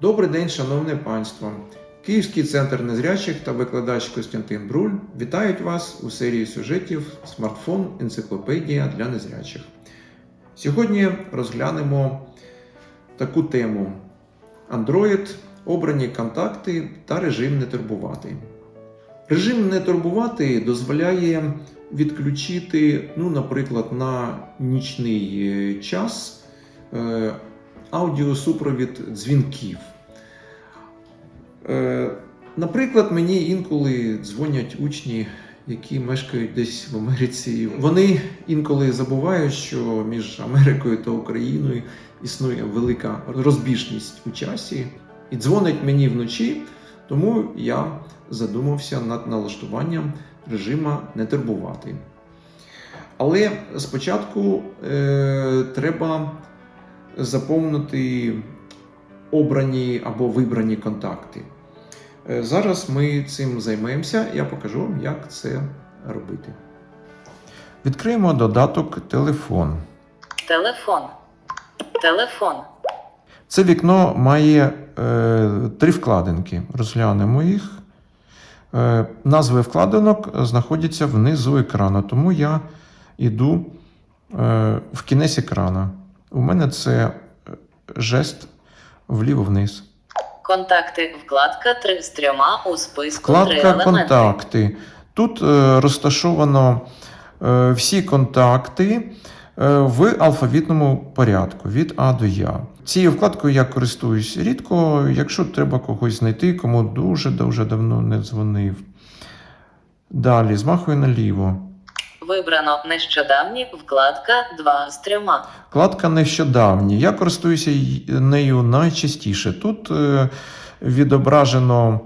Добрий день, шановне панство! Київський центр незрячих та викладач Костянтин Бруль вітають вас у серії сюжетів Смартфон Енциклопедія для незрячих. Сьогодні розглянемо таку тему: Android, обрані контакти та режим не турбувати. Режим не турбувати дозволяє відключити, ну, наприклад, на нічний е, час е, аудіосупровід дзвінків. Е, Наприклад, мені інколи дзвонять учні, які мешкають десь в Америці. Вони інколи забувають, що між Америкою та Україною існує велика розбіжність у часі, і дзвонить мені вночі, тому я задумався над налаштуванням режима не турбувати. Але спочатку е, треба заповнити обрані або вибрані контакти. Е, Зараз ми цим займемося, я покажу вам, як це робити. Відкриємо додаток Телефон. Телефон. Телефон. Це вікно має е, три вкладинки. Розглянемо їх. Е, назви вкладинок знаходяться внизу екрану, тому я йду е, в кінець екрана. У мене це е, жест вліво-вниз. Контакти. Вкладка три з трьома у списку три Вкладка елементи. Контакти. Тут е, розташовано е, всі контакти е, в алфавітному порядку від А до Я. Цією вкладкою я користуюсь рідко, якщо треба когось знайти, кому дуже дуже давно не дзвонив. Далі, змахую наліво. Вибрано нещодавні. Вкладка два з трьома. Вкладка нещодавні. Я користуюся нею найчастіше. Тут е, відображено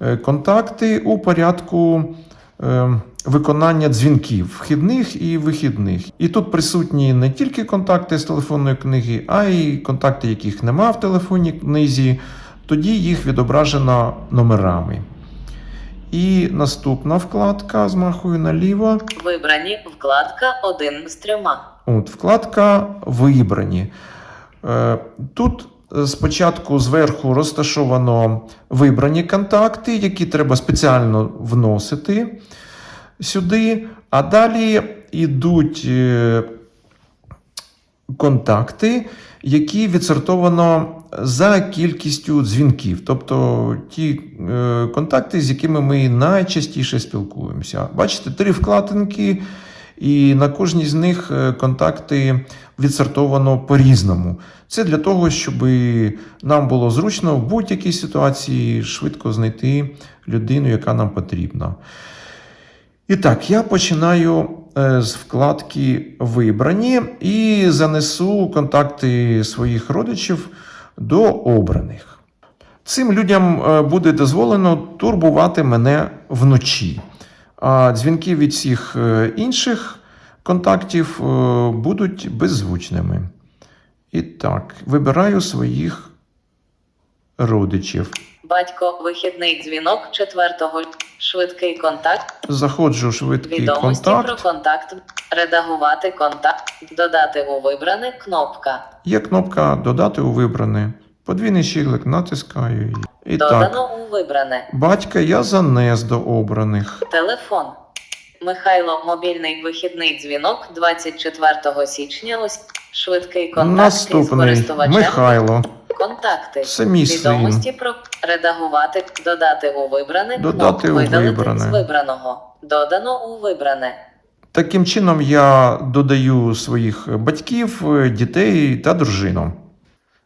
е, контакти у порядку е, виконання дзвінків вхідних і вихідних. І тут присутні не тільки контакти з телефонної книги, а й контакти, яких нема в телефонній книзі. Тоді їх відображено номерами. І наступна вкладка змахую наліво. Вибрані. Вкладка один з трьома. От, вкладка Вибрані. Е, Тут спочатку зверху розташовано вибрані контакти, які треба спеціально вносити сюди. А далі йдуть е, контакти, які відсортовано за кількістю дзвінків, тобто ті е, контакти, з якими ми найчастіше спілкуємося. Бачите, три вкладинки, і на кожній з них е, контакти відсортовано по-різному. Це для того, щоб нам було зручно в будь-якій ситуації швидко знайти людину, яка нам потрібна. І так, я починаю з вкладки Вибрані і занесу контакти своїх родичів до обраних. Цим людям е, буде дозволено турбувати мене вночі. А дзвінки від всіх е, інших контактів е, будуть беззвучними. І так, вибираю своїх родичів. Батько. Вихідний дзвінок четвертого. Швидкий контакт. Заходжу швидкий Відомості контакт. про контакт. Редагувати контакт. Додати у вибране. Кнопка. Є кнопка Додати у вибране. Подвійний щиглик натискаю її. І так, Додано у вибране. батька я занес до обраних. Телефон. Михайло, мобільний вихідний дзвінок 24 січня. Ось швидкий контакт із Наступний користувачем. Михайло. Контакти. Син. Відомості про редагувати, додати у вибране, Додати кнопку у вибране. з вибраного. Додано у вибране. Таким чином я додаю своїх батьків, дітей та дружину.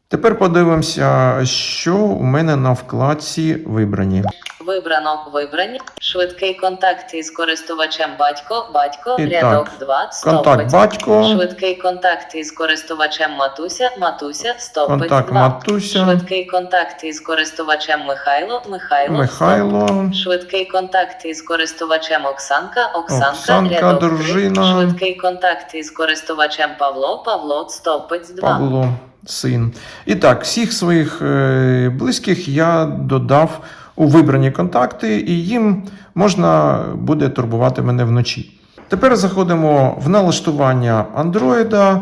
Тепер подивимося, що у мене на вкладці вибрані. Вибрано вибрані. Швидкий контакт із користувачем батько, батько, І рядок так, 2, Контакт стопець. батько, Швидкий контакт із користувачем матуся, матуся, стопець контакт 2. матуся, Швидкий контакт із користувачем Михайло, Михайло, Михайло, Швидкий контакт із користувачем Оксанка, Оксанка, Оксанка, рядок дружина. Швидкий контакт із користувачем Павло, Павло, стопець 2. Павло, син. І так, всіх своїх е, близьких я додав у вибрані контакти, і їм можна буде турбувати мене вночі. Тепер заходимо в налаштування Android,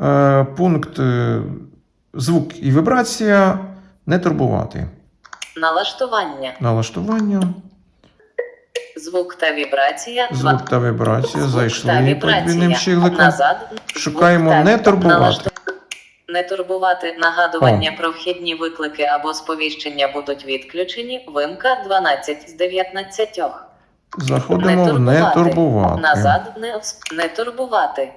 е, пункт е, звук і вібрація. Не турбувати. Налаштування. Налаштування, Звук та вібрація. Звук та вібрація. Звук та Зайшли вібрація. подвійним. Назад. Шукаємо Звук та не турбувати. Не турбувати нагадування про вхідні виклики або сповіщення будуть відключені. Вимка 12 з 19. Заходимо не турбувати. Назад не, не турбувати.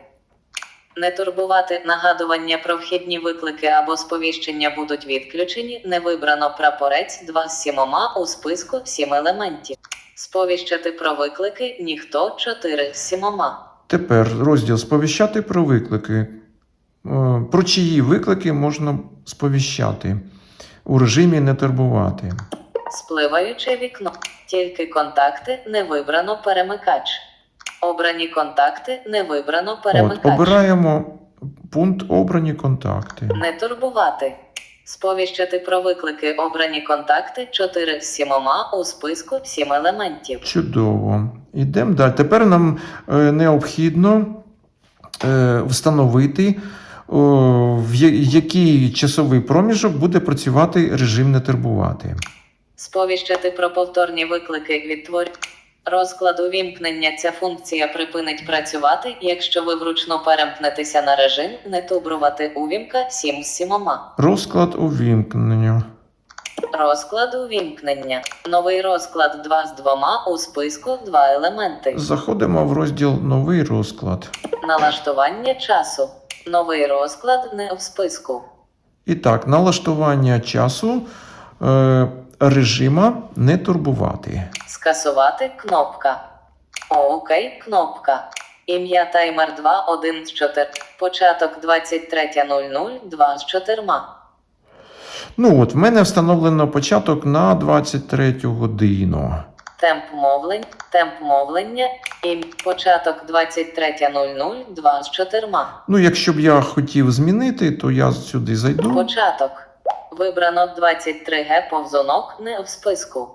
Не турбувати нагадування про вхідні виклики або сповіщення будуть відключені. Не вибрано прапорець 2 з 7 у списку 7 елементів. Сповіщати про виклики ніхто 4 з 7. Тепер розділ сповіщати про виклики. Е, Про чиї виклики можна сповіщати у режимі не турбувати. Спливаюче вікно. Тільки контакти не вибрано перемикач. Обрані контакти не вибрано От, перемикач. обираємо пункт обрані контакти. Не турбувати. Сповіщати про виклики обрані контакти 4 з 7 у списку 7 елементів. Чудово. Ідемо далі. Тепер нам е, необхідно е, встановити, в який часовий проміжок буде працювати режим не турбувати. Сповіщати про повторні виклики відтвор... Розклад увімкнення ця функція припинить працювати, якщо ви вручну перемкнетеся на режим не турбувати увімка 7 з 7. Розклад увімкнення. Розклад увімкнення. Новий розклад 2 з 2 у списку 2 елементи. Заходимо в розділ Новий розклад. Налаштування часу. Новий розклад не в списку. І так, налаштування часу е, режима не турбувати. Скасувати кнопка. Окей, кнопка. Ім'я таймер 2 1 з 4. Початок 23.00 2 з 4. Ну от, в мене встановлено початок на 23 годину. Темп мовлень. Темп мовлення. Ім... Початок 23.00 2 з 4. Ну, якщо б я хотів змінити, то я сюди зайду. Початок. Вибрано 23Г повзунок не в списку.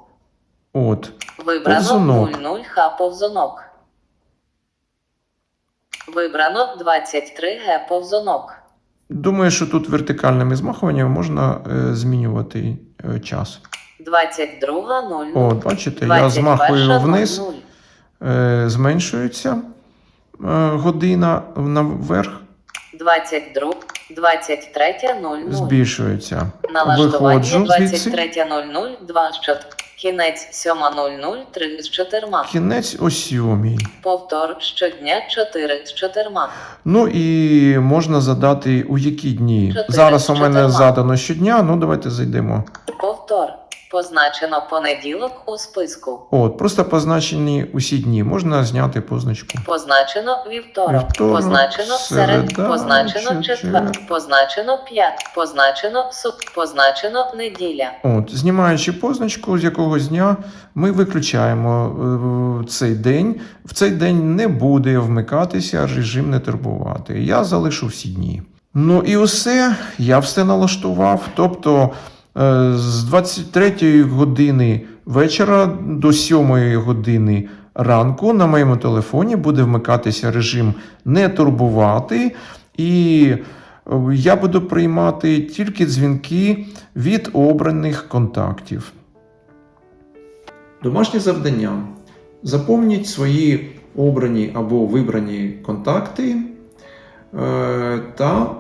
От. Вибрано Повзунок. 00 Х повзунок. Вибрано 23Г повзунок. Думаю, що тут вертикальними змахуваннями можна е, змінювати е, час. 22.00. От, бачите, я змахую вниз, е, зменшується е, година наверх, 22, 23.00. збільшується. Виходжу звідси. 23.00, 2 з 4. Кінець 7.00, 3 з 4. Кінець о сьомій. Повтор щодня 4 з 4. Ну і можна задати у які дні. Зараз у мене задано щодня. Ну давайте зайдемо. Повтор. Позначено понеділок у списку. От, просто позначені усі дні. Можна зняти позначку. Позначено вівторок, Вівторок, позначено серед, середа, позначено четвер. позначено п'ят, позначено сук, позначено неділя. От, знімаючи позначку з якогось дня, ми виключаємо е, цей день. В цей день не буде вмикатися режим не турбувати. Я залишу всі дні. Ну і усе, я все налаштував. Тобто з 23 години вечора до 7 години ранку на моєму телефоні буде вмикатися режим не турбувати. І е, я буду приймати тільки дзвінки від обраних контактів. Домашнє завдання. Заповніть свої обрані або вибрані контакти е, та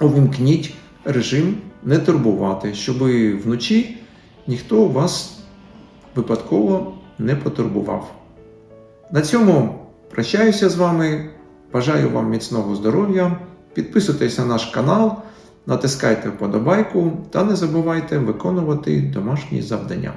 увімкніть режим не турбувати, щоб вночі ніхто вас випадково не потурбував. На цьому прощаюся з вами. Бажаю вам міцного здоров'я. Підписуйтесь на наш канал, натискайте вподобайку та не забувайте виконувати домашні завдання.